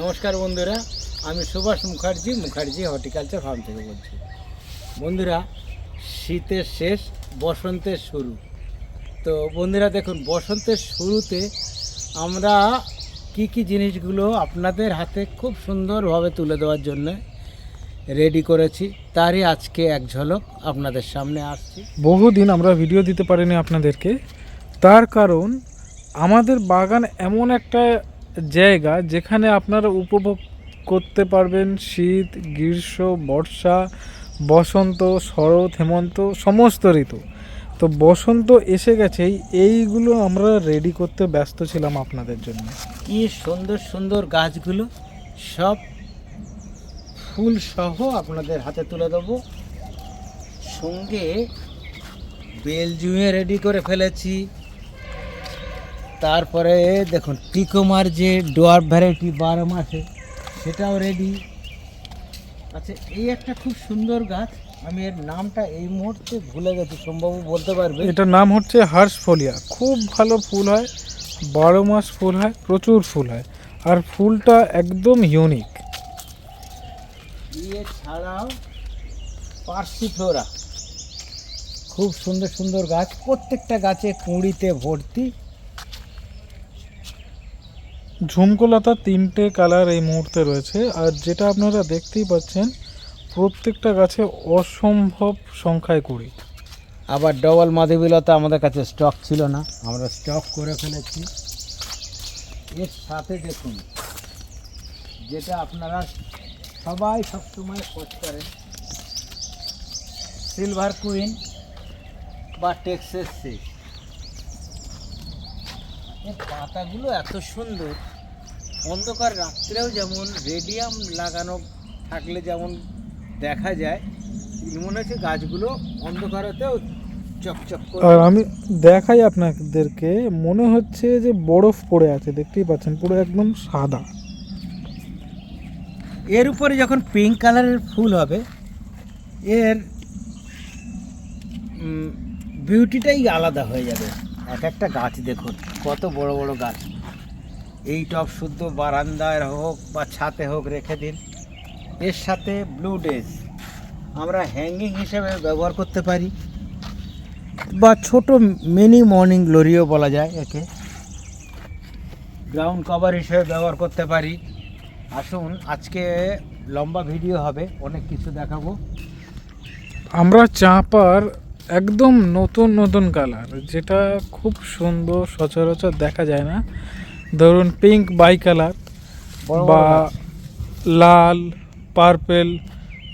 নমস্কার বন্ধুরা, আমি সুভাষ মুখার্জি মুখার্জি হর্টিকালচার ফার্ম থেকে বলছি। বন্ধুরা, শীতের শেষ, বসন্তের শুরু। তো বন্ধুরা, দেখুন, বসন্তের শুরুতে আমরা কি কি জিনিসগুলো আপনাদের হাতে খুব সুন্দরভাবে তুলে দেওয়ার জন্য রেডি করেছি, তারই আজকে এক ঝলক আপনাদের সামনে আসছি। বহুদিন আমরা ভিডিও দিতে পারিনি আপনাদেরকে, তার কারণ আমাদের বাগান এমন একটা জায়গা যেখানে আপনারা উপভোগ করতে পারবেন শীত, গ্রীষ্ম, বর্ষা, বসন্ত, শরৎ, হেমন্ত, সমস্ত ঋতু। তো বসন্ত এসে গেছে এইগুলো আমরা রেডি করতে ব্যস্ত ছিলাম আপনাদের জন্য। কি সুন্দর সুন্দর গাছগুলো, সব ফুল সহ আপনাদের হাতে তুলে দেবো। সঙ্গে বেল জুঁয়ে রেডি করে ফেলেছি। তারপরে দেখুন টিকোমার যে ডোয়ার ভ্যারাইটি বারো মাসে সেটাও রেডি আচ্ছা এই একটা খুব সুন্দর গাছ আমি এর নামটা এই মুহূর্তে ভুলে গেছি সম্ভব বলতে পারবে। এটার নাম হচ্ছে হার্সফোলিয়া। খুব ভালো ফুল হয় বারো মাস ফুল হয় প্রচুর ফুল হয় আর ফুলটা একদম ইউনিক দিয়ে ছাড়াও পার্সিফ্লোরা খুব সুন্দর সুন্দর গাছ প্রত্যেকটা গাছে কুঁড়িতে ভর্তি। ঝুমকোলতা তিনটে কালার এই মুহূর্তে রয়েছে। আর যেটা আপনারা দেখতেই পাচ্ছেন, প্রত্যেকটা গাছে অসম্ভব সংখ্যায় কুড়ি। আবার ডবল মাধবীলতা আমাদের কাছে স্টক ছিল না, আমরা স্টক করে ফেলেছি। এর সাথে দেখুন, যেটা আপনারা সবাই সবসময় খোঁজ করেন সিলভার কুইন বা টেক্সাস সিক এর পাতাগুলো এত সুন্দর। অন্ধকার রাত্রেও যেমন রেডিয়াম লাগানো থাকলে যেমন দেখা যায় মনে হচ্ছে গাছগুলো অন্ধকারেতেও চকচক করে আর আমি দেখাই আপনাদেরকে মনে হচ্ছে যে বরফ পড়ে আছে দেখতেই পাচ্ছেন পুরো একদম সাদা। এর উপরে যখন পিঙ্ক কালারের ফুল হবে এর বিউটিটাই আলাদা হয়ে যাবে। এক একটা গাছ দেখুন, কত বড় বড় গাছ। এই টপ শুদ্ধ বারান্দায় হোক বা ছাতে হোক রেখে দিন। এর সাথে ব্লু ডেজ আমরা হ্যাঙ্গিং হিসেবে ব্যবহার করতে পারি। বা ছোট মিনি মর্নিং গ্লোরিও বলা যায় একে। গ্রাউন্ড কভার হিসেবে ব্যবহার করতে পারি। আসুন, আজকে লম্বা ভিডিও হবে, অনেক কিছু দেখাবো। আমরা চাঁপার একদম নতুন নতুন কালার যেটা খুব সুন্দর সচরাচর দেখা যায় না। ধরুন পিঙ্ক বাই কালার বা লাল পার্পেল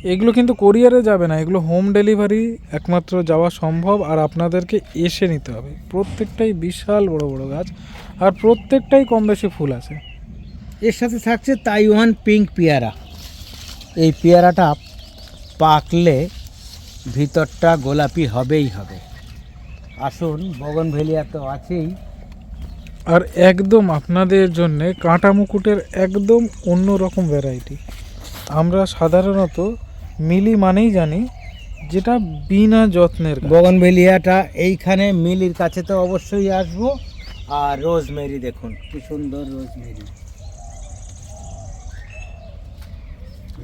এগুলো কিন্তু কোরিয়ারে যাবে না। এগুলো হোম ডেলিভারি একমাত্র যাওয়া সম্ভব আর আপনাদেরকে এসে নিতে হবে। প্রত্যেকটাই বিশাল বড় বড় গাছ আর প্রত্যেকটাই কম বেশি ফুল আছে। এর সাথে থাকছে তাইওয়ান পিঙ্ক পেয়ারা। এই পেয়ারাটা পাকলে ভিতরটা গোলাপি হবেই হবে। আসুন বগনভেলিয়া তো আছেই। আর একদম আপনাদের জন্য কাঁটা মুকুটের একদম অন্য রকম ভ্যারাইটি আমরা সাধারণত মিলি মানেই জানি যেটা বিনা যত্নের। বগনভেলিয়াটা এইখানে মিলির কাছে তো অবশ্যই আসব। আর রোজমেরি দেখুন কি সুন্দর রোজমেরি।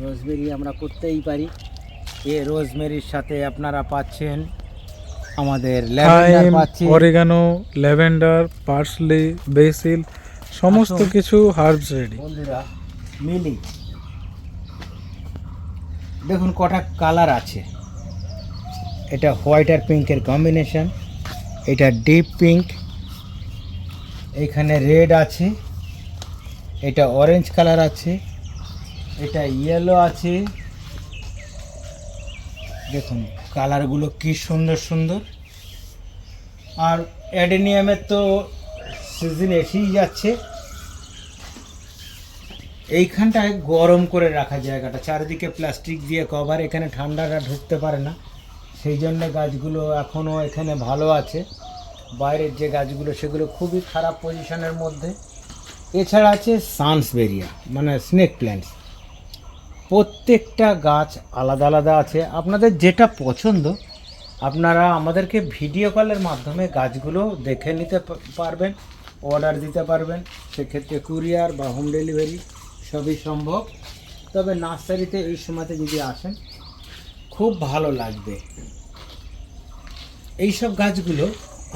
রোজমেরি আমরা করতেই পারি। এ রোজমেরির সাথে আপনারা পাচ্ছেন আমাদের ল্যাভেন্ডার পাচ্ছি। অরিগানো ল্যাভেন্ডার পার্সলি বেসিল সমস্ত কিছু হার্বস রেডি বন্ধুরা মিলি। দেখুন কটা কালার আছে। এটা হোয়াইট আর পিঙ্কের কম্বিনেশন এটা ডিপ পিঙ্ক এখানে রেড আছে এটা অরেঞ্জ কালার আছে এটা ইয়েলো আছে দেখুন, কালারগুলো কি সুন্দর সুন্দর। আর অ্যাডেনিয়ামের তো সিজন এসেই যাচ্ছে। এইখানটায় গরম করে রাখা জায়গাটা, চারিদিকে প্লাস্টিক দিয়ে কভার, এখানে ঠান্ডাটা ঢুকতে পারে না। সেই জন্য গাছগুলো এখনও এখানে ভালো আছে। বাইরের যে গাছগুলো, সেগুলো খুবই খারাপ পজিশনের মধ্যে। এছাড়া আছে সানসবেরিয়া মানে স্নেক প্ল্যান্টস প্রত্যেকটা গাছ আলাদা আলাদা আছে। আপনাদের যেটা পছন্দ, আপনারা আমাদেরকে ভিডিও কলের মাধ্যমে গাছগুলো দেখে নিতে পারবেন অর্ডার দিতে পারবেন। সেক্ষেত্রে কুরিয়ার বা হোম ডেলিভারি সবই সম্ভব। তবে নার্সারিতে এই সময়তে যদি আসেন, খুব ভালো লাগবে। এই সব গাছগুলো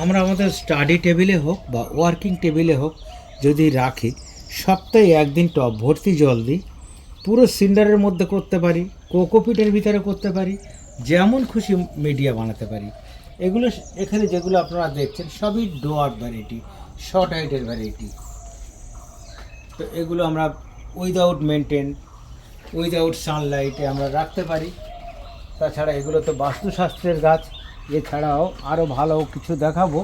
আমরা আমাদের স্টাডি টেবিলে হোক বা ওয়ার্কিং টেবিলে হোক যদি রাখি, সপ্তাহে একদিন টব ভর্তি জল দিই পুরো সিন্ডারের মধ্যে করতে পারি, কোকোপিটের ভিতরে করতে পারি, যেমন খুশি মিডিয়া বানাতে পারি। এগুলো এখানে যেগুলো আপনারা দেখছেন, সবই ডোয়ার ভ্যারাইটি শর্ট হাইটের ভ্যারাইটি তো এগুলো আমরা উইদাউট মেনটেন উইদাউট সানলাইটে আমরা রাখতে পারি। তাছাড়া এগুলো তো বাস্তুশাস্ত্রের গাছ, এছাড়াও আরও ভালো কিছু দেখাবো।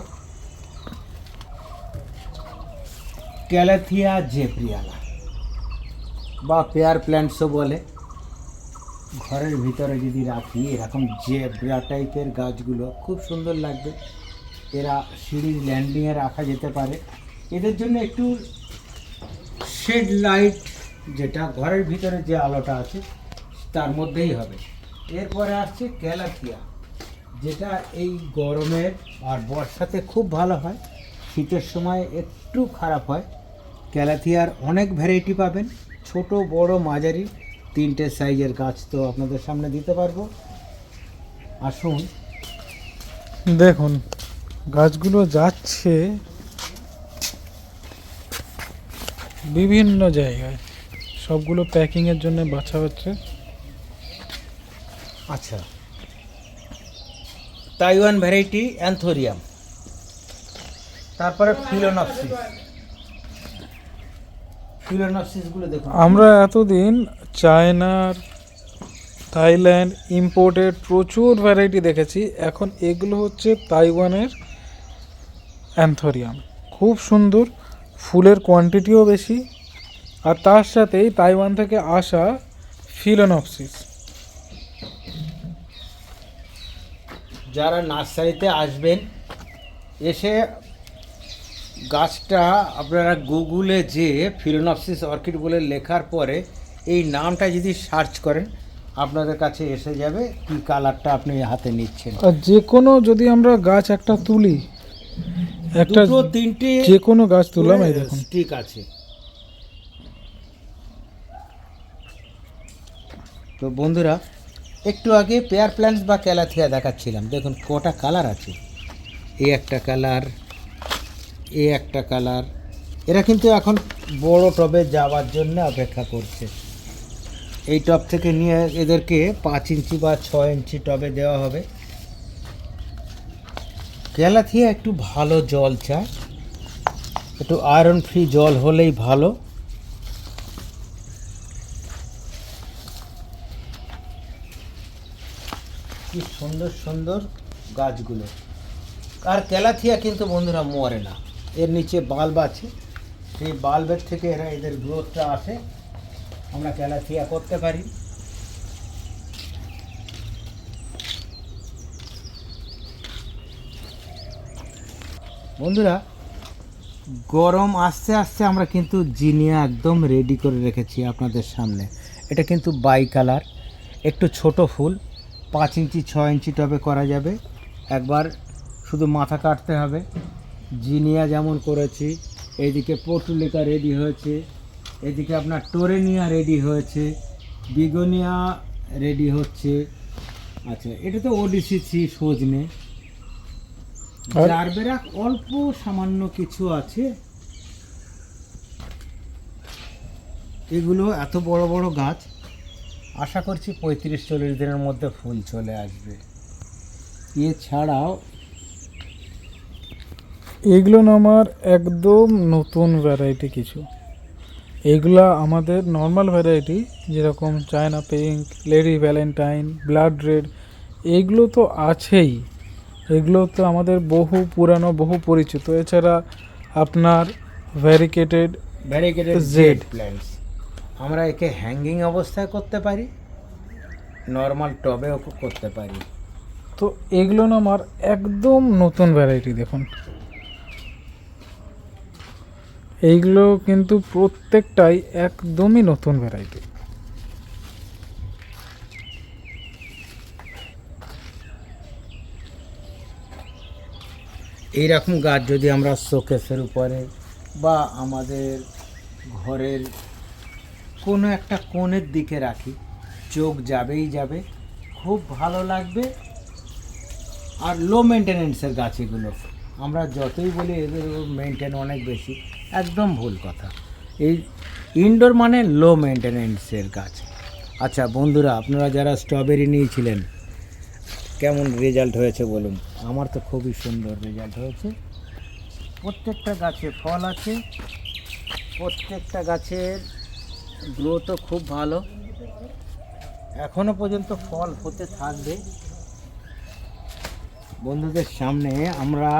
ক্যালাথিয়া জেপ্রিয়ালা বা পেয়ার প্ল্যান্টসও বলে। ঘরের ভিতরে যদি রাখি, এরকম জেব্রা টাইপের গাছগুলো খুব সুন্দর লাগবে। এরা সিঁড়ির ল্যান্ডিংয়ে রাখা যেতে পারে। এদের জন্য একটু শেড লাইট, যেটা ঘরের ভিতরে যে আলোটা আছে, তার মধ্যেই হবে। এরপরে আসছে ক্যালাথিয়া, যেটা এই গরমের আর বর্ষাতে খুব ভালো হয়। শীতের সময় একটু খারাপ হয়। ক্যালাথিয়ার অনেক ভ্যারাইটি পাবেন। ছোট বড় মাঝারি তিনটে সাইজের গাছ তো আপনাদের সামনে দিতে পারব। আসুন। দেখুন গাছগুলো যাচ্ছে বিভিন্ন জায়গায়। সবগুলো প্যাকিংয়ের জন্য বাছা হচ্ছে। আচ্ছা। তাইওয়ান ভ্যারাইটি অ্যান্থোরিয়াম তারপরে ফিলোনপসিস আমরা এতদিন চায়নার থাইল্যান্ড ইম্পোর্টেড প্রচুর ভ্যারাইটি দেখেছি। এখন এগুলো হচ্ছে তাইওয়ানের অ্যান্থোরিয়াম। খুব সুন্দর ফুলের কোয়ান্টিটিও বেশি আর তার সাথেই তাইওয়ান থেকে আসা ফিলোনপসিস যারা নার্সারিতে আসবেন এসে গাছটা আপনারা গুগলে যে ফিলোনপসিস অর্কিড বলে লেখার পরে এই নামটা যদি সার্চ করেন আপনাদের কাছে এসে যাবে কি কালারটা আপনি হাতে নিচ্ছেন। আর যে কোনো যদি আমরা গাছ একটা তুলি একটা দুটো তিনটে যে কোনো গাছ তুললাম এই দেখুন। ঠিক আছে। তো বন্ধুরা একটু আগে পেয়ার প্ল্যান্টস বা ক্যালাথিয়া দেখাচ্ছিলাম। দেখুন কটা কালার আছে। এই একটা কালার এই একটা কালার। এরা কিন্তু এখন বড় টবে যাওয়ার জন্য অপেক্ষা করছে। এই টব থেকে নিয়ে এদেরকে পাঁচ ইঞ্চি বা ছয় ইঞ্চি টবে দেওয়া হবে। ক্যালাথিয়া একটু ভালো জল চায়। একটু আয়রন ফ্রি জল হলেই ভালো। কি সুন্দর সুন্দর গাছগুলো। আর ক্যালাথিয়া কিন্তু বন্ধুরা মরে না। এর নিচে বাল্ব আছে। সেই বাল্বের থেকে এরা এদের গ্রোথটা আসে। আমরা ক্যালাথিয়া করতে পারি। বন্ধুরা, গরম আস্তে আস্তে আমরা কিন্তু জিনিয়া একদম রেডি করে রেখেছি আপনাদের সামনে। এটা কিন্তু বাই কালার একটু ছোট ফুল, পাঁচ ইঞ্চি ছ ইঞ্চি টবে করা যাবে। একবার শুধু মাথা কাটতে হবে। জিনিয়া যেমন করেছি এদিকে পর্টুলিকা রেডি হয়েছে এদিকে আপনার টোরেনিয়া রেডি হয়েছে বিগোনিয়া রেডি হচ্ছে। আচ্ছা এটা তো ওডিসি থ্রি সজনে। আর- জারবেরা অল্প সামান্য কিছু আছে। এগুলো এত বড় বড় গাছ আশা করছি পঁয়ত্রিশ চল্লিশ দিনের মধ্যে ফুল চলে আসবে। এছাড়াও এগুলো না আমার একদম নতুন ভ্যারাইটি কিছু। এগুলা আমাদের নর্মাল ভ্যারাইটি যেরকম China pink lady valentine blood red এগুলো তো আছেই। এগুলো তো আমাদের বহু পুরানো বহু পরিচিত। এছাড়া আপনার ভ্যারিকেটেড ভ্যারিকেটেড জেড প্ল্যান্টস আমরা একে হ্যাঙ্গিং অবস্থায় করতে পারি নর্মাল টবেও করতে পারি। তো এগুলো না আমার একদম নতুন ভ্যারাইটি দেখুন। এইগুলো কিন্তু প্রত্যেকটাই একদমই নতুন ভ্যারাইটি এইরকম গাছ যদি আমরা শোকেসের উপরে বা আমাদের ঘরের কোনো একটা কোণের দিকে রাখি, চোখ যাবেই যাবে, খুব ভালো লাগবে। আর লো মেনটেনেন্সের গাছ এগুলো, আমরা যতই বলি এদের মেনটেন অনেক বেশি। একদম ভুল কথা। এই ইনডোর মানে লো মেনটেনেন্সের গাছ আচ্ছা বন্ধুরা, আপনারা যারা স্ট্রবেরি নিয়েছিলেন, কেমন রেজাল্ট হয়েছে বলুন? আমার তো খুবই সুন্দর রেজাল্ট হয়েছে। প্রত্যেকটা গাছে ফল আছে। প্রত্যেকটা গাছের গ্রোথও খুব ভালো। এখনও পর্যন্ত ফল হতে থাকবে। বন্ধুদের সামনে আমরা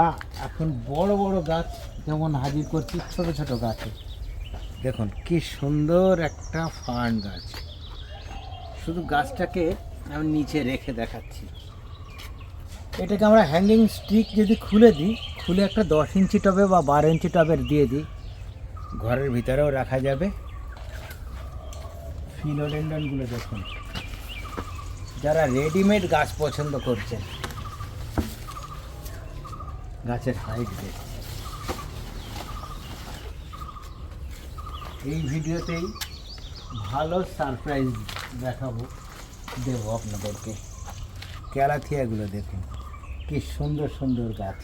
এখন বড় বড় গাছ যেমন হাজির করছি ছোট ছোট গাছে। দেখুন, কি সুন্দর একটা ফার্ন গাছ। শুধু গাছটাকে আমি নিচে রেখে দেখাচ্ছি। এটাকে আমরা হ্যাঙ্গিং স্টিক যদি খুলে দিই, খুলে একটা দশ ইঞ্চি টবে বা বারো ইঞ্চি টবের দিয়ে দিই, ঘরের ভিতরেও রাখা যাবে। ফিলোডেন্ডনগুলো দেখুন। যারা রেডিমেড গাছ পছন্দ করছেন, গাছের হাইট দেখুন। এই ভিডিওতেই ভালো সারপ্রাইজ দেখাবো, দেবো আপনাদেরকে। ক্যালাথিয়াগুলো দেখুন, কি সুন্দর সুন্দর গাছ।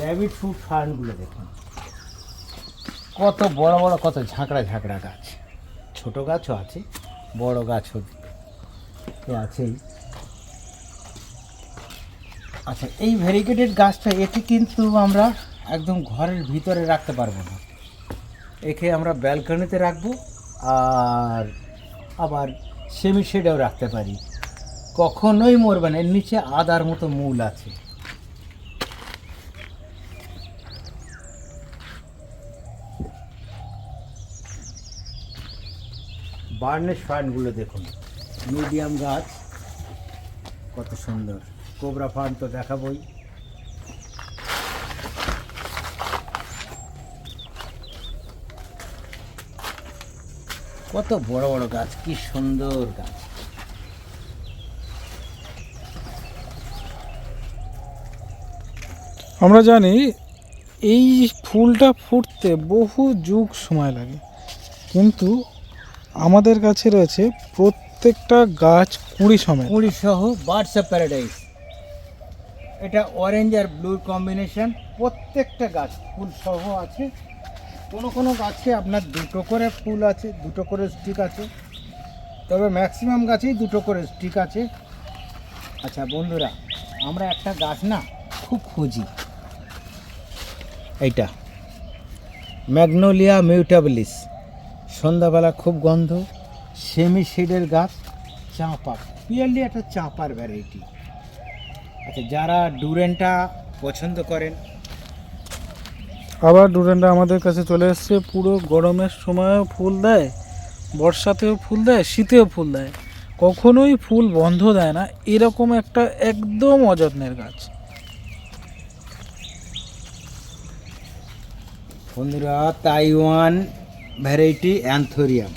র্যাবিট ফুড ফার্নগুলো দেখুন। কত বড় বড়, কত ঝাঁকড়া ঝাঁকড়া গাছ। ছোট গাছও আছে, বড় গাছও আছেই। আচ্ছা এই ভ্যারিগেটেড গাছটা এটি কিন্তু আমরা একদম ঘরের ভিতরে রাখতে পারব না। একে আমরা ব্যালকনিতে রাখব আর আবার সেমি শেডেও রাখতে পারি। কখনোই মরবে না, এর নিচে আদার মতো মূল আছে। বার্নেশ ফার্নগুলো দেখুন। মিডিয়াম গাছ, কত সুন্দর। কোবরা ফার্ন তো দেখাবই। কত বড় বড় গাছ কি সুন্দর গাছ। আমরা জানি এই ফুলটা ফুটতে বহু যুগ সময় লাগে। কিন্তু আমাদের কাছে রয়েছে প্রত্যেকটা গাছ কুড়ি সময় কুড়ি সহ বার্ডস অফ প্যারাডাইস। এটা অরেঞ্জ আর ব্লুর কম্বিনেশন প্রত্যেকটা গাছ ফুল সহ আছে। কোনো কোনো গাছে আপনার দুটো করে ফুল আছে, দুটো করে স্টিক আছে। তবে ম্যাক্সিমাম গাছেই দুটো করে স্টিক আছে। আচ্ছা বন্ধুরা, আমরা একটা গাছ না খুব খুঁজি। এইটা। ম্যাগনোলিয়া মিউটাবলিস সন্ধ্যাবেলা খুব গন্ধ সেমি শেডের গাছ চাঁপা পিয়ারলি একটা চাঁপার ভ্যারাইটি আচ্ছা যারা ডুরেনটা পছন্দ করেন আবার ডুরেন্ডা আমাদের কাছে চলে এসছে। পুরো গরমের সময়ও ফুল দেয়, বর্ষাতেও ফুল দেয়, শীতেও ফুল দেয়। কখনোই ফুল বন্ধ দেয় না। এরকম একটা একদম অযত্নের গাছ। বন্ধুরা, তাইওয়ান ভ্যারাইটি অ্যান্থোরিয়াম।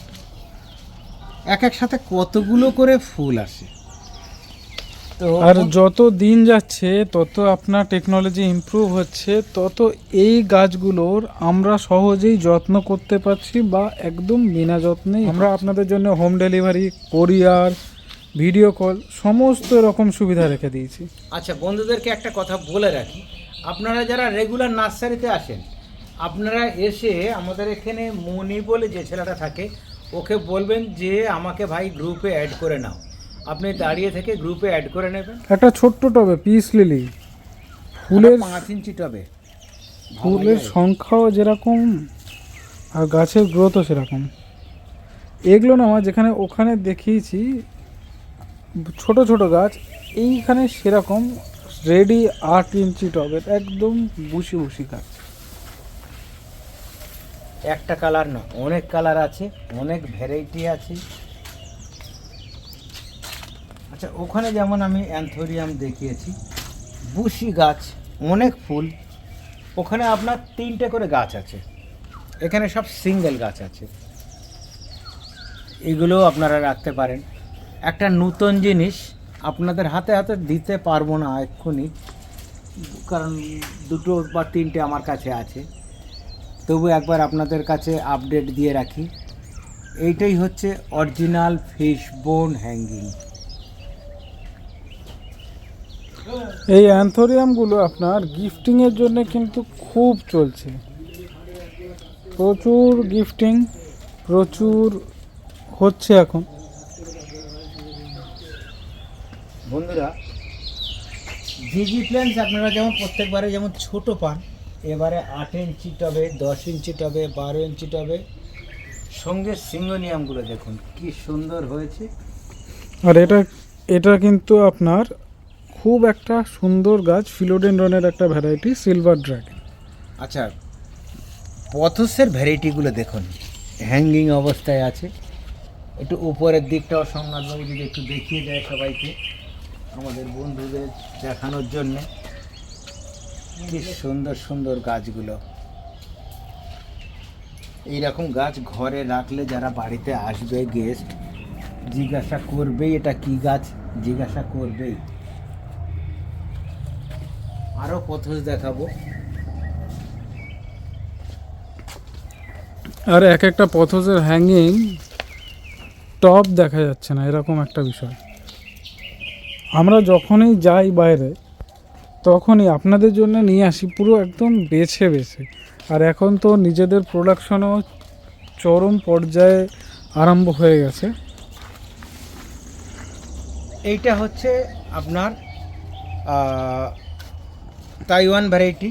এক এক সাথে কতগুলো করে ফুল আসে? তো আর যত দিন যাচ্ছে তত আপনার টেকনোলজি ইমপ্রুভ হচ্ছে তত এই গাছগুলোর আমরা সহজেই যত্ন করতে পারছি বা একদম বিনা যত্নেই আমরা আপনাদের জন্য home delivery courier video call সমস্ত রকম সুবিধা রেখে দিয়েছি। আচ্ছা বন্ধুদেরকে একটা কথা বলে রাখি। আপনারা যারা রেগুলার নার্সারিতে আসেন আপনারা এসে আমাদের এখানে মনি বলে যে ছেলেটা থাকে ওকে বলবেন যে আমাকে ভাই গ্রুপে অ্যাড করে নাও। আপনি দাঁড়িয়ে থেকে গ্রুপে অ্যাড করে নেবেন। একটা ছোট্ট টবে পিস লিলি ফুলের পাঁচ ইঞ্চি টবে। ফুলের সংখ্যাও যেরকম আর গাছের গ্রোথও সেরকম। এগুলো না আমার যেখানে ওখানে দেখিয়েছি ছোট ছোট গাছ এইখানে সেরকম রেডি আট ইঞ্চি টবের একদম বুসি বুসি গাছ। একটা কালার না অনেক কালার আছে অনেক ভ্যারাইটি আছে। আচ্ছা ওখানে যেমন আমি অ্যান্থোরিয়াম দেখিয়েছি, বুশি গাছ, অনেক ফুল, ওখানে আপনার তিনটে করে গাছ আছে। এখানে সব সিঙ্গেল গাছ আছে। এগুলো আপনারা রাখতে পারেন। একটা নতুন জিনিস আপনাদের হাতে হাতে দিতে পারব না এক্ষুনি, কারণ দুটো বা তিনটে আমার কাছে আছে। তবু একবার আপনাদের কাছে আপডেট দিয়ে রাখি। এইটাই হচ্ছে অরিজিনাল ফিশ বোন হ্যাঙ্গিং এই অ্যান্থোরিয়ামগুলো আপনার গিফটিংয়ের জন্য কিন্তু খুব চলছে। প্রচুর গিফটিং প্রচুর হচ্ছে এখন। বন্ধুরা জিজি প্ল্যান্স আপনারা যেমন প্রত্যেকবারে যেমন ছোট পান এবারে আট ইঞ্চি টবে দশ ইঞ্চি টবে বারো ইঞ্চি টবে সঙ্গে সিঙ্গোনিয়ামগুলো দেখুন কি সুন্দর হয়েছে। আর এটা এটা কিন্তু আপনার খুব একটা সুন্দর গাছ, ফিলোডেন্ড্রনের একটা ভ্যারাইটি সিলভার ড্রাগন আচ্ছা পথসের ভ্যারাইটিগুলো দেখুন। হ্যাঙ্গিং অবস্থায় আছে। একটু উপরের দিকটাও সোমনাথবাবু যদি একটু দেখিয়ে দেয় সবাইকে, আমাদের বন্ধুদের দেখানোর জন্যে। কি সুন্দর সুন্দর গাছগুলো। এইরকম গাছ ঘরে রাখলে যারা বাড়িতে আসবে গেস্ট জিজ্ঞাসা করবেই এটা কি গাছ, জিজ্ঞাসা করবেই। আরও পথস দেখাবো। আর এক একটা পথসের হ্যাঙ্গিং টপ দেখা যাচ্ছে না এরকম একটা বিষয়। আমরা যখনই যাই বাইরে তখনই আপনাদের জন্য নিয়ে আসি পুরো একদম বেছে বেছে। আর এখন তো নিজেদের প্রোডাকশনও চরম পর্যায়ে আরম্ভ হয়ে গেছে। এইটা হচ্ছে আপনার তাইওয়ান ভ্যারাইটি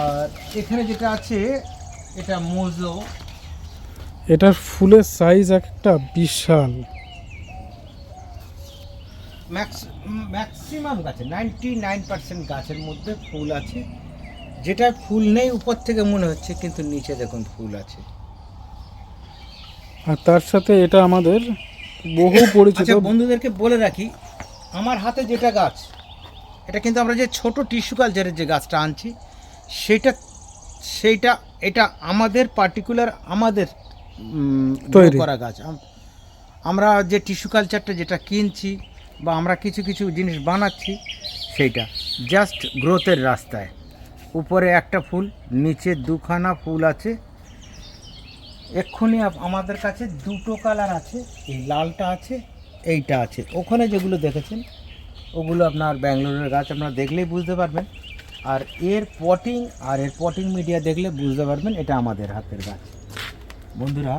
আর এখানে যেটা আছে এটা মোজো এটার ফুলের সাইজ একটা বিশাল। ম্যাক্স ম্যাক্সিমাম গাছে নাইনটি নাইন পার্সেন্ট গাছের মধ্যে ফুল আছে। যেটা ফুল নেই উপর থেকে মনে হচ্ছে কিন্তু নিচে দেখুন ফুল আছে। আর তার সাথে এটা আমাদের বহু পরিচিত আচ্ছা বন্ধুদেরকে বলে রাখি আমার হাতে যেটা গাছ এটা কিন্তু আমরা যে ছোট টিস্যু কালচারের যে গাছটা আনছি সেটা সেইটা এটা আমাদের পার্টিকুলার আমাদের তৈরি। করা গাছ। আমরা যে টিস্যু কালচারটা যেটা কিনছি বা আমরা কিছু কিছু জিনিস বানাচ্ছি সেইটা। জাস্ট গ্রোথের রাস্তায়। উপরে একটা ফুল নিচে দুখানা ফুল আছে। এক্ষুনি আমাদের কাছে দুটো কালার আছে। এই লালটা আছে এইটা আছে। ওখানে যেগুলো দেখেছেন ওগুলো আপনার ব্যাঙ্গালোরের গাছ আপনারা দেখলেই বুঝতে পারবেন। আর এর পটিং আর এর পটিং মিডিয়া দেখলে বুঝতে পারবেন এটা আমাদের হাতের গাছ। বন্ধুরা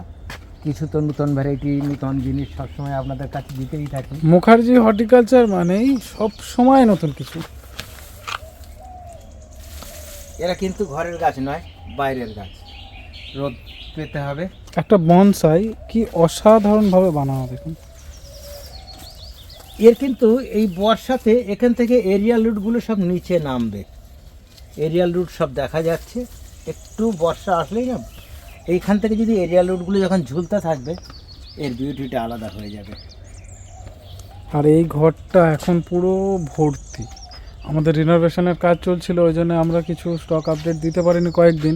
কিছু তো নতুন ভ্যারাইটি নতুন জিনিস সবসময় আপনাদের কাছে দিতেই থাকি। মুখার্জি হর্টিকালচার মানেই সব সময় নতুন কিছু। এরা কিন্তু ঘরের গাছ নয় বাইরের গাছ। রোদ পেতে হবে। একটা বনসাই কি অসাধারণভাবে বানানো দেখুন। এর কিন্তু এই বর্ষাতে এখান থেকে এরিয়াল রুটগুলো সব নিচে নামবে। এরিয়াল রুট সব দেখা যাচ্ছে। একটু বর্ষা আসলেই না, এইখান থেকে যদি এরিয়াল রুটগুলো যখন ঝুলতে থাকবে, এর বিউটিটা আলাদা হয়ে যাবে। আর এই ঘরটা এখন পুরো ভর্তি। আমাদের রিনোভেশনের কাজ চলছিল, ওই জন্য আমরা কিছু স্টক আপডেট দিতে পারিনি কয়েকদিন।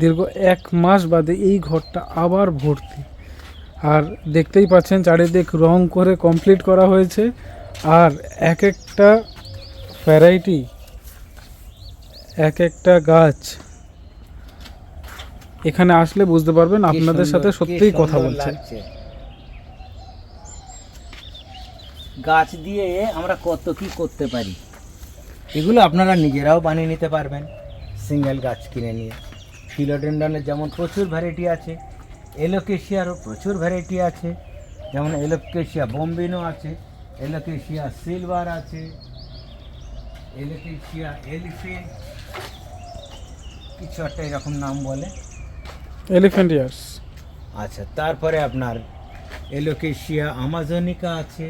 দীর্ঘ এক মাস বাদে এই ঘরটা আবার ভর্তি। আর দেখতেই পাচ্ছেন চারিদিক রং করে কমপ্লিট করা হয়েছে। আর এক একটা ভ্যারাইটি এক একটা গাছ। এখানে আসলে বুঝতে পারবেন আপনাদের সাথে সত্যিই কথা বলছে। গাছ দিয়ে আমরা কত কি করতে পারি? এগুলো আপনারা নিজেরাও বানিয়ে নিতে পারবেন। সিঙ্গেল গাছ কিনে নিয়ে। ফিলোডেন্ডনের যেমন প্রচুর ভ্যারাইটি আছে। এলোকেশিয়ারও প্রচুর ভ্যারাইটি আছে। যেমন এলোকেশিয়া বোম্বিনো আছে এলোকেশিয়া সিলভার আছে এলোকেশিয়া এলিফেন্ট কিছু একটা এরকম নাম বলে। এলিফ্যান্ট ইয়ার্স আচ্ছা তারপরে আপনার এলোকেশিয়া আমাজনিকা আছে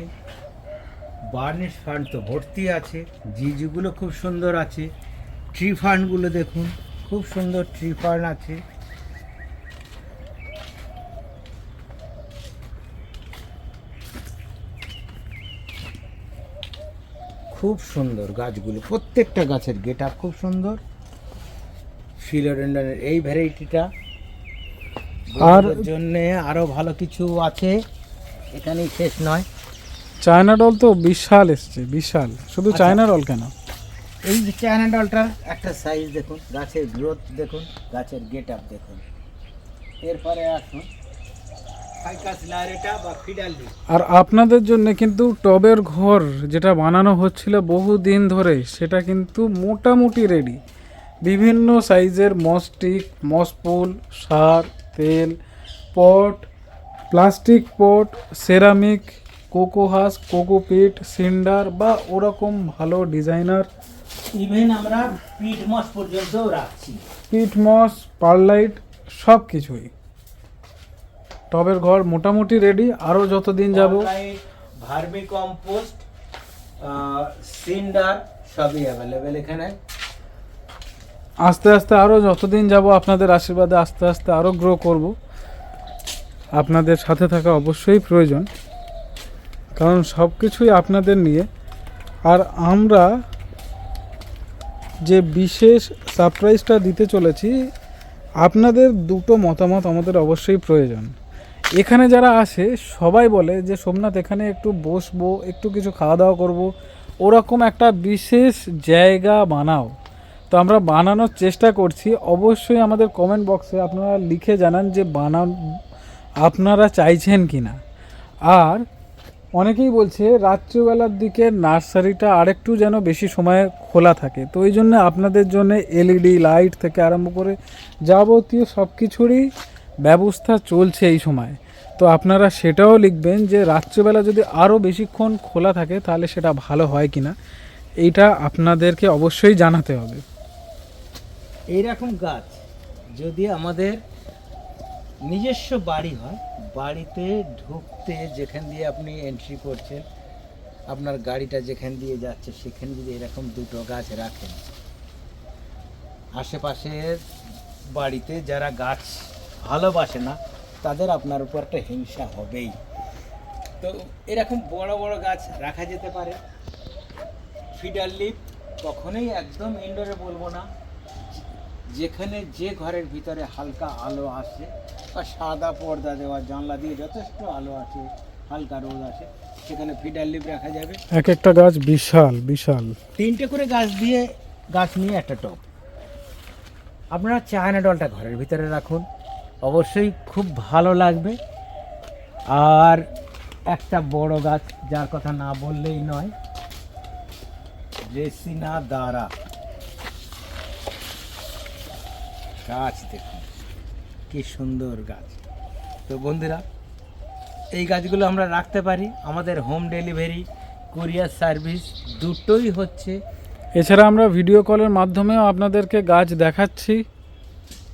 বার্নিশ ফান্ড তো ভর্তি আছে জিজুগুলো খুব সুন্দর আছে ট্রি ফান্ডগুলো দেখুন খুব সুন্দর ট্রি ফান্ড আছে। খুব সুন্দর গাছগুলো। প্রত্যেকটা গাছের গেট আপ খুব সুন্দর। ফিলোডেন্ডারের এই ভ্যারাইটিটা। আর- জন্য আরও ভালো কিছু আছে। এখানেই শেষ নয়। চায়না ডল তো বিশাল এসছে বিশাল। শুধু আচ্ছা। চায়না ডল কেন? এই যে চায়না ডলটার একটা সাইজ দেখুন গাছের গ্রোথ দেখুন গাছের গেট আপ দেখুন। এরপরে আসুন ফাইকাস লারেটা বা ফিডাল লিপ আর আপনাদের জন্য কিন্তু টবের ঘর যেটা বানানো হচ্ছিল বহু দিন ধরে সেটা কিন্তু মোটামুটি রেডি বিভিন্ন সাইজের মস্টিক মসপুল সার তেল pot plastic pot ceramic coco husk cocopeat cinder বা ওরকম ভালো ডিজাইনার। ইভেন আমরা পিট মাস পর্যন্তও রাখছি। পিট মস পারলাইট সব কিছুই টবের ঘর মোটামুটি রেডি আরও যতদিন যাব। ভার্মি কম্পোস্ট সিন্ডার সবই অ্যাভেলেবেল এখানে। আস্তে আস্তে আরও যতদিন যাব আপনাদের আশীর্বাদে আস্তে আস্তে আরও গ্রো করব। আপনাদের সাথে থাকা অবশ্যই প্রয়োজন। কারণ সব কিছুই আপনাদের নিয়ে। আর আমরা যে বিশেষ সারপ্রাইজটা দিতে চলেছি আপনাদের দুটো মতামত আমাদের অবশ্যই প্রয়োজন। এখানে যারা আসে, সবাই বলে যে সোমনাথ এখানে একটু বসবো, একটু কিছু খাওয়া দাওয়া করব। ওরকম একটা বিশেষ জায়গা বানাও। তো আমরা বানানোর চেষ্টা করছি। অবশ্যই আমাদের কমেন্ট বক্সে আপনারা লিখে জানান যে বানান, আপনারা চাইছেন কি না আর অনেকেই বলছে রাত্রিবেলার দিকে নার্সারিটা আরেকটু যেন বেশি সময় খোলা থাকে। তো ওই জন্য আপনাদের জন্য এলইডি, লাইট থেকে আরম্ভ করে যাবতীয় সব কিছুরই ব্যবস্থা চলছে এই সময়। তো আপনারা সেটাও লিখবেন যে, রাত্রিবেলা যদি আরও বেশিক্ষণ খোলা থাকে, তাহলে সেটা ভালো হয় কি না এইটা আপনাদেরকে অবশ্যই জানাতে হবে। এইরকম গাছ যদি আমাদের নিজস্ব বাড়ি হয়, বাড়িতে ঢুকতে যেখান দিয়ে আপনি এন্ট্রি করছেন, আপনার গাড়িটা যেখান দিয়ে যাচ্ছে, সেখানে যদি এরকম দুটো গাছ রাখেন, আশেপাশের বাড়িতে যারা গাছ ভালোবাসে না তাদের আপনার উপর একটা হিংসা হবেই। তো এরকম বড় বড় গাছ রাখা যেতে পারে। ফিডার লিপ কখনোই একদম ইনডোরে বলব না। যেখানে যে ঘরের ভিতরে হালকা আলো আসে বা সাদা পর্দা দেওয়া জানলা দিয়ে যথেষ্ট আলো আছে হালকা রোদ আসে সেখানে ফিডার লিপ রাখা যাবে। এক একটা গাছ বিশাল বিশাল। তিনটে করে গাছ দিয়ে গাছ নিয়ে একটা টব। আপনারা চায়না ডলটা ঘরের ভিতরে রাখুন। অবশ্যই খুব ভালো লাগবে। আর একটা বড় গাছ যার কথা না বললেই নয় রেসিনা দ্বারা গাছ দেখুন কি সুন্দর গাছ। তো বন্ধুরা এই গাছগুলো আমরা রাখতে পারি। আমাদের হোম ডেলিভারি কুরিয়ার সার্ভিস দুটোই হচ্ছে। এছাড়া আমরা ভিডিও কলের মাধ্যমেও আপনাদেরকে গাছ দেখাচ্ছি।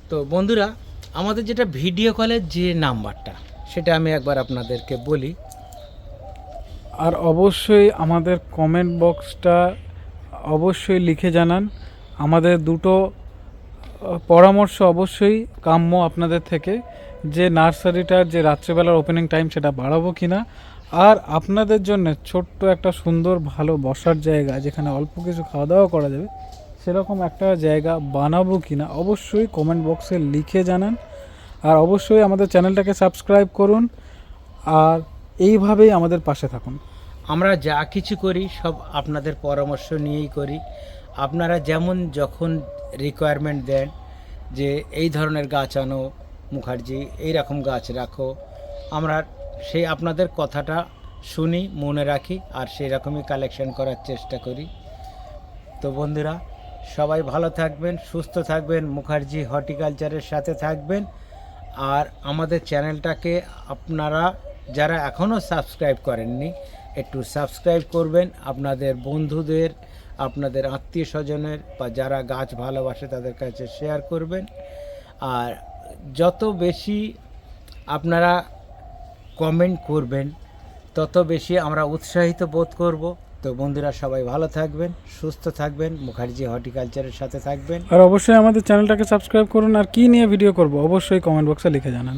তো বন্ধুরা আমাদের যেটা ভিডিও কলের যে নাম্বারটা, সেটা আমি একবার আপনাদেরকে বলি। আর অবশ্যই আমাদের কমেন্ট বক্সটা অবশ্যই লিখে জানান। আমাদের দুটো পরামর্শ অবশ্যই কাম্য আপনাদের থেকে, যে নার্সারিটার যে রাত্রেবেলার ওপেনিং টাইম সেটা বাড়াবো কি না আর আপনাদের জন্য ছোট্ট একটা সুন্দর ভালো বসার জায়গা, যেখানে অল্প কিছু খাওয়া দাওয়া করা যাবে। সেরকম একটা জায়গা বানাবো কি না অবশ্যই কমেন্ট বক্সে লিখে জানান। আর অবশ্যই আমাদের চ্যানেলটাকে সাবস্ক্রাইব করুন আর এইভাবেই আমাদের পাশে থাকুন। আমরা যা কিছু করি, সব আপনাদের পরামর্শ নিয়েই করি। আপনারা যেমন যখন রিকোয়ারমেন্ট দেন যে এই ধরনের গাছ আনো, মুখার্জি এই রকম গাছ রাখো, আমরা সেই আপনাদের কথাটা শুনি, মনে রাখি, আর সেই রকমই কালেকশন করার চেষ্টা করি। তো বন্ধুরা সবাই ভালো থাকবেন, সুস্থ থাকবেন, মুখার্জি হর্টিকালচারের সাথে থাকবেন। আর আমাদের চ্যানেলটাকে আপনারা যারা এখনও সাবস্ক্রাইব করেননি, একটু সাবস্ক্রাইব করবেন। আপনাদের বন্ধুদের, আপনাদের আত্মীয় স্বজনের বা যারা গাছ ভালোবাসে তাদের কাছে শেয়ার করবেন। আর যত বেশি আপনারা কমেন্ট করবেন, তত বেশি আমরা উৎসাহিত বোধ করব। তো বন্ধুরা সবাই ভালো থাকবেন, সুস্থ থাকবেন, মুখার্জি হর্টিকালচারের সাথে থাকবেন। আর অবশ্যই আমাদের চ্যানেলটাকে সাবস্ক্রাইব করুন, আর কি নিয়ে ভিডিও করব অবশ্যই কমেন্ট বক্সে লিখে জানান।